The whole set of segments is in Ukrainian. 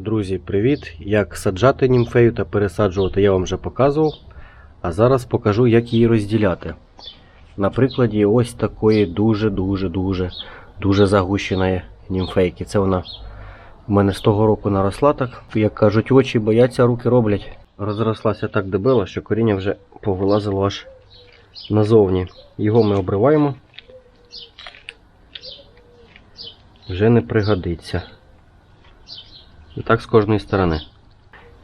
Друзі, привіт! Як саджати німфею та пересаджувати я вам вже показував. А зараз покажу, як її розділяти. На прикладі ось такої дуже-дуже-дуже дуже загущеної німфейки. Це вона в мене з того року наросла так. Як кажуть, очі бояться, руки роблять. Розрослася так дебело, що коріння вже повилазило аж назовні. Його ми обриваємо. Вже не пригодиться. І так з кожної сторони.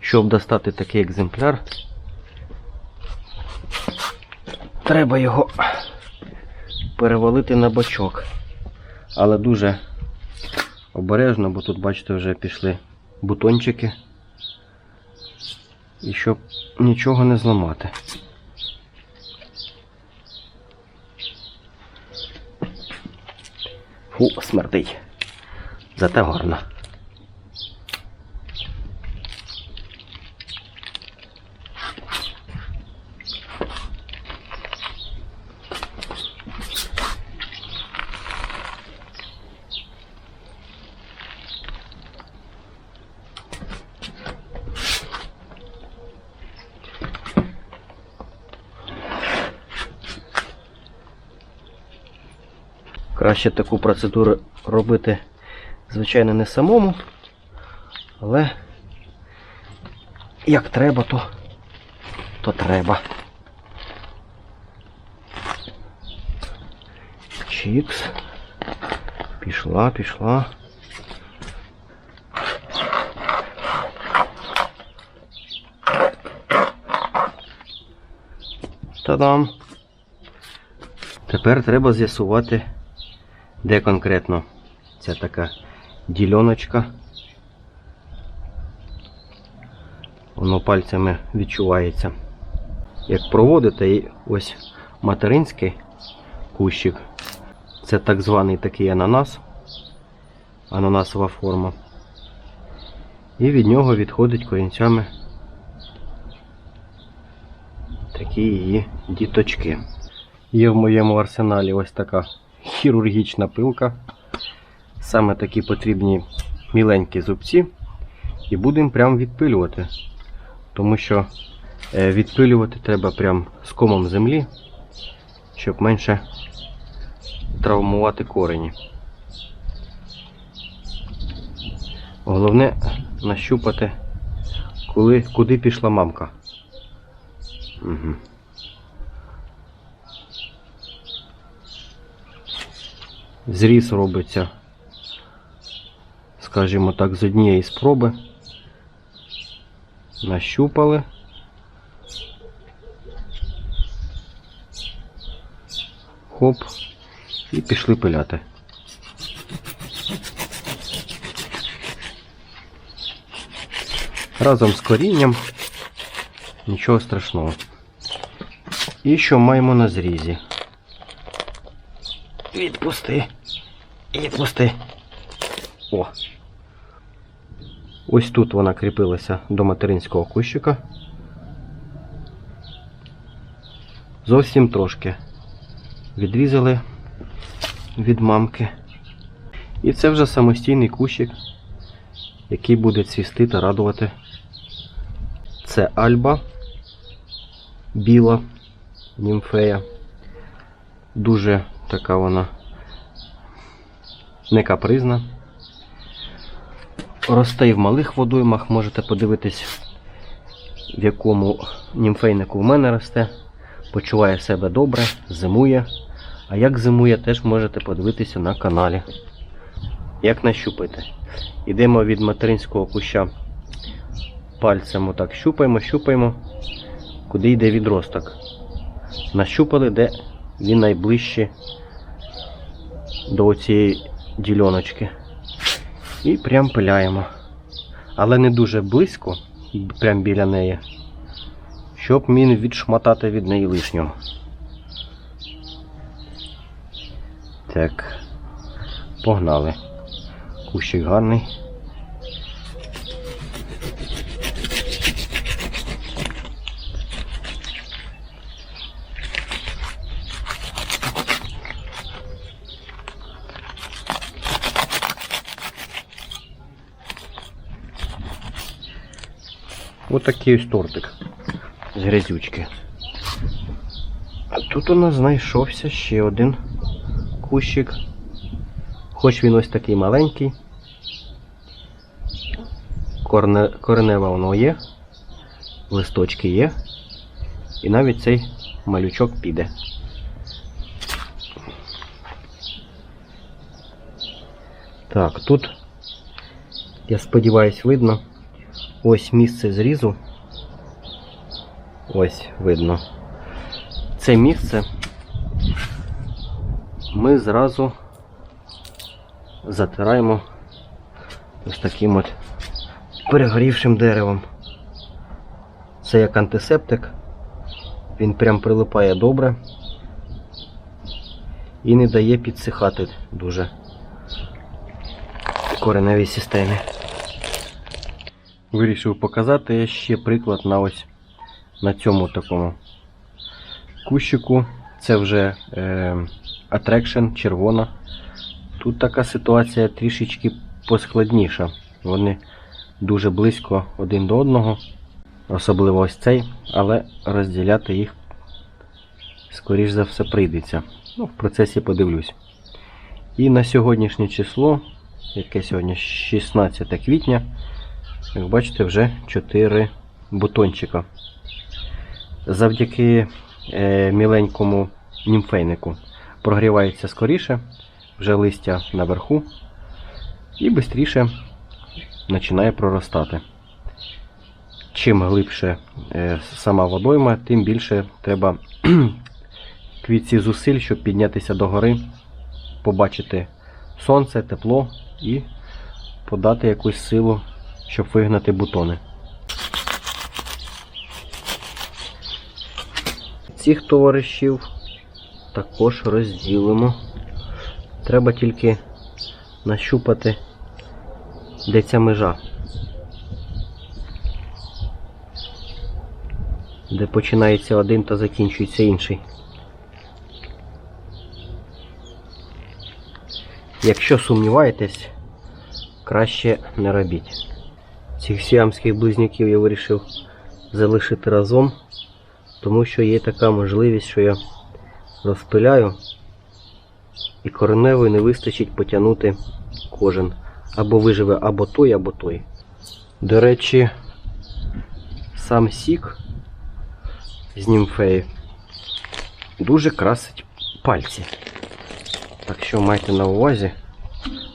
Щоб достати такий екземпляр, треба його перевалити на бочок. Але дуже обережно, бо тут, бачите, вже пішли бутончики. І щоб нічого не зламати. Фу, смердить. Зате гарно. Краще таку процедуру робити, звичайно, не самому, але як треба, то, то треба. Чікс. Пішла, пішла. Та-дам! Тепер треба з'ясувати, де конкретно ця така дільоночка. Воно пальцями відчувається. Як проводите, і ось материнський кущик. Це так званий такий ананас, ананасова форма. І від нього відходить корінцями такі її діточки. Є в моєму арсеналі ось така хірургічна пилка. Саме такі потрібні міленькі зубці. І будемо прям відпилювати. Тому що е, відпилювати треба прям з комом землі, щоб менше травмувати корені. Головне нащупати, коли, куди пішла мамка. Угу. Зріз робиться, скажімо так, з однієї спроби. Нащупали. Хоп. І пішли пиляти. Разом з корінням. Нічого страшного. І що маємо на зрізі? Відпусти. Відпусти. О. Ось тут вона кріпилася до материнського кущика. Зовсім трошки. Відрізали від мамки. І це вже самостійний кущик, який буде цвісти та радувати. Це альба біла німфея. Дуже така вона не капризна. Росте і в малих водоймах, можете подивитись, в якому німфейнику в мене росте. Почуває себе добре, зимує. А як зимує, теж можете подивитися на каналі. Як нащупати? Йдемо від материнського куща пальцем отак щупаємо, щупаємо, куди йде відросток. Нащупали, де він найближче до цієї дільоночки. І прям пиляємо. Але не дуже близько, прям біля неї, щоб мін відшматати від неї лишнього. Так, погнали. Кущик гарний. Отакий ось тортик з грязючки. А тут у нас знайшовся ще один кущик. Хоч він ось такий маленький. Корне, коренева воно є, листочки є. І навіть цей малючок піде. Так, тут, я сподіваюся, видно. Ось місце зрізу. Ось видно. Це місце ми зразу затираємо ось таким от перегорівшим деревом. Це як антисептик. Він прям прилипає добре і не дає підсихати дуже кореневій системі. Вирішив показати ще приклад на ось на цьому такому кущику. Це вже е, Attraction червона. Тут така ситуація трішечки поскладніша. Вони дуже близько один до одного, особливо ось цей, але розділяти їх, скоріш за все, прийдеться. Ну, в процесі подивлюсь. І на сьогоднішнє число, яке сьогодні 16 квітня, як бачите, вже 4 бутончика. Завдяки е, міленькому німфейнику прогрівається скоріше, вже листя наверху і швидше починає проростати. Чим глибше е, сама водойма, тим більше треба квітці зусиль, щоб піднятися до гори, побачити сонце, тепло і подати якусь силу, щоб вигнати бутони. Цих товаришів також розділимо. Треба тільки нащупати, де ця межа. Де починається один та закінчується інший. Якщо сумніваєтесь, краще не робіть. Цих сіамських близнюків я вирішив залишити разом, тому що є така можливість, що я розпиляю і кореневої не вистачить потягнути кожен. Або виживе або той, або той. До речі, сам сік з німфеї дуже красить пальці. Так що майте на увазі,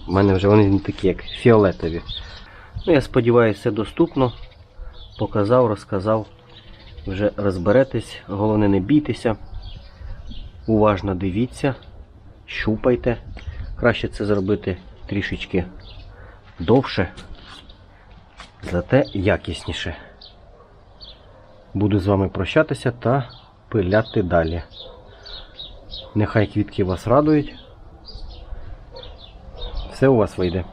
в мене вже вони не такі, як фіолетові. Ну, я сподіваюся, все доступно. Показав, розказав. Вже розберетесь, головне не бійтеся. Уважно дивіться, щупайте. Краще це зробити трішечки довше, зате якісніше. Буду з вами прощатися та пиляти далі. Нехай квітки вас радують. Все у вас вийде.